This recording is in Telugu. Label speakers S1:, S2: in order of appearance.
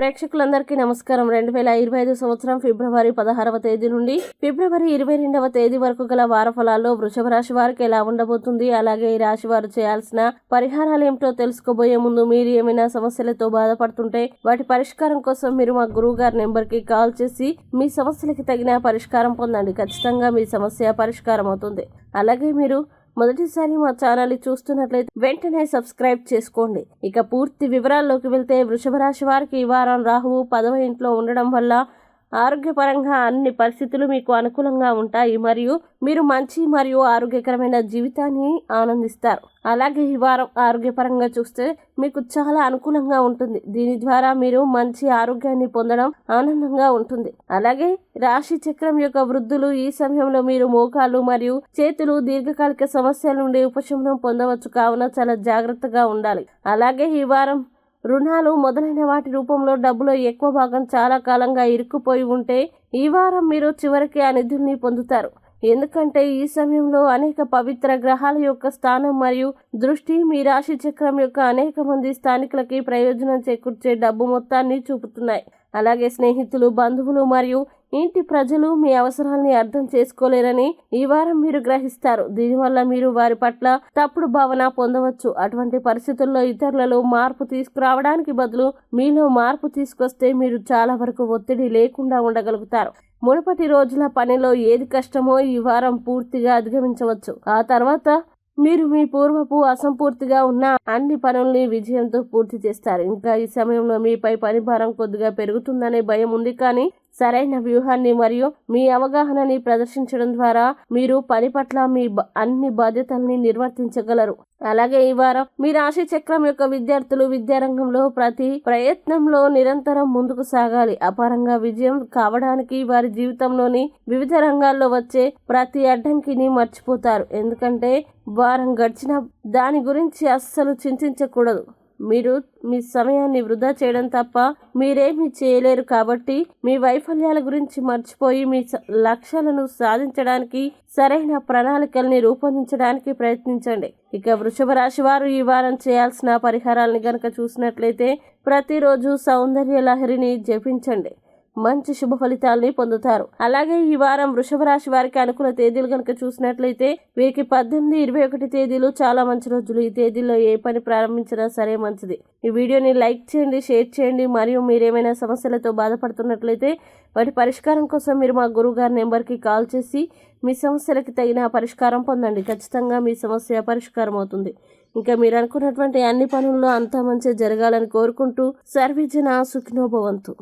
S1: ప్రేక్షకులందరికీ నమస్కారం. రెండు వేల ఇరవై ఐదు సంవత్సరం ఫిబ్రవరి పదహారవ తేదీ నుండి ఫిబ్రవరి ఇరవై రెండవ తేదీ వరకు గల వార ఫలాల్లో వృషభ రాశి వారికి ఎలా ఉండబోతుంది? అలాగే ఈ రాశి వారు చేయాల్సిన పరిహారాలు ఏమిటో తెలుసుకోబోయే ముందు మీరు ఏమైనా సమస్యలతో బాధపడుతుంటే వాటి పరిష్కారం కోసం మీరు మా గురువు గారి నెంబర్కి కాల్ చేసి మీ సమస్యలకి తగిన పరిష్కారం పొందండి. ఖచ్చితంగా మీ సమస్య పరిష్కారం అవుతుంది అలాగే మీరు మొదటిసారి మా ఛానల్ చూస్తున్నట్లయితే వెంటనే సబ్స్క్రైబ్ చేసుకోండి. ఇక పూర్తి వివరాల్లోకి వెళ్తే వృషభ రాశి వారికి ఈ వారం రాహువు పదవ ఇంట్లో ఉండడం వల్ల ఆరోగ్యపరంగా అన్ని పరిస్థితులు మీకు అనుకూలంగా ఉంటాయి. మరియు మీరు మంచి మరియు ఆరోగ్యకరమైన జీవితాన్ని ఆనందిస్తారు. అలాగే ఈ వారం ఆరోగ్యపరంగా చూస్తే మీకు చాలా అనుకూలంగా ఉంటుంది. దీని ద్వారా మీరు మంచి ఆరోగ్యాన్ని పొందడం ఆనందంగా ఉంటుంది. అలాగే రాశి చక్రం యొక్క వృద్ధులు ఈ సమయంలో మీరు మోకాలు మరియు చేతులు దీర్ఘకాలిక సమస్యల నుండి ఉపశమనం పొందవచ్చు. కావున చాలా జాగ్రత్తగా ఉండాలి. అలాగే ఈ వారం రుణాలు మొదలైన వాటి రూపంలో డబ్బులో ఎక్కువ భాగం చాలా కాలంగా ఇరుక్కుపోయి ఉంటే ఈ వారం మీరు చివరికి ఆ నిధుల్ని పొందుతారు. ఎందుకంటే ఈ సమయంలో అనేక పవిత్ర గ్రహాల యొక్క స్థానం మరియు దృష్టి మీ రాశి చక్రం యొక్క అనేక మంది స్థానికులకి ప్రయోజనం చేకూర్చే డబ్బు మొత్తాన్ని చూపుతున్నాయి. అలాగే స్నేహితులు బంధువులు మరియు ఇంటి ప్రజలు మీ అవసరాల్ని అర్థం చేసుకోలేరని ఈ వారం మీరు గ్రహిస్తారు. దీనివల్ల మీరు వారి పట్ల తప్పుడు భావన పొందవచ్చు. అటువంటి పరిస్థితుల్లో ఇతరులలో మార్పు తీసుకురావడానికి బదులు మీలో మార్పు తీసుకొస్తే మీరు చాలా వరకు ఒత్తిడి లేకుండా ఉండగలుగుతారు. మునుపటి రోజుల పనిలో ఏది కష్టమో ఈ వారం పూర్తిగా అధిగమించవచ్చు. ఆ తర్వాత మీరు మీ పూర్వపు అసంపూర్తిగా ఉన్న అన్ని పనుల్ని విజయంతో పూర్తి చేస్తారు. ఇంకా ఈ సమయంలో మీపై పని భారం కొద్దిగా పెరుగుతుందనే భయం ఉంది కానీ సరైన వ్యూహాన్ని మరియు మీ అవగాహనని ప్రదర్శించడం ద్వారా మీరు పని పట్ల మీ బ- అన్ని బాధ్యతల్ని నిర్వర్తించగలరు. అలాగే ఈ వారం మీ రాశి చక్రం యొక్క విద్యార్థులు విద్యారంగంలో ప్రతి ప్రయత్నంలో నిరంతరం ముందుకు సాగాలి. అపారంగా విజయం కావడానికి వారి జీవితంలోని వివిధ రంగాల్లో వచ్చే ప్రతి అడ్డంకిని మర్చిపోతారు. ఎందుకంటే వారం గడిచిన దాని గురించి అస్సలు చింతించకూడదు. మీరు మీ సమయాన్ని వృధా చేయడం తప్ప మీరేమీ చేయలేరు కాబట్టి మీ వైఫల్యాల గురించి మర్చిపోయి మీ లక్ష్యాలను సాధించడానికి సరైన ప్రణాళికల్ని రూపొందించడానికి ప్రయత్నించండి. ఇక వృషభ రాశి వారు ఈ వారం చేయాల్సిన పరిహారాలని గనక చూసినట్లయితే ప్రతిరోజు సౌందర్య లహరిని జపించండి. మంచి శుభ ఫలితాల్ని పొందుతారు. అలాగే ఈ వారం వృషభ రాశి వారికి అనుకూల తేదీలు కనుక చూసినట్లయితే వీరికి పద్దెనిమిది ఇరవై ఒకటి తేదీలు చాలా మంచి రోజులు. ఈ తేదీల్లో ఏ పని ప్రారంభించినా సరే మంచిది. ఈ వీడియోని లైక్ చేయండి షేర్ చేయండి. మరియు మీరేమైనా సమస్యలతో బాధపడుతున్నట్లయితే వాటి పరిష్కారం కోసం మీరు మా గురువు గారి నెంబర్కి కాల్ చేసి మీ సమస్యలకి తగిన పరిష్కారం పొందండి. ఖచ్చితంగా మీ సమస్య పరిష్కారం అవుతుంది. ఇంకా మీరు అనుకున్నటువంటి అన్ని పనుల్లో అంతా మంచి జరగాలని కోరుకుంటూ సర్వీజన సుఖినోభవంతు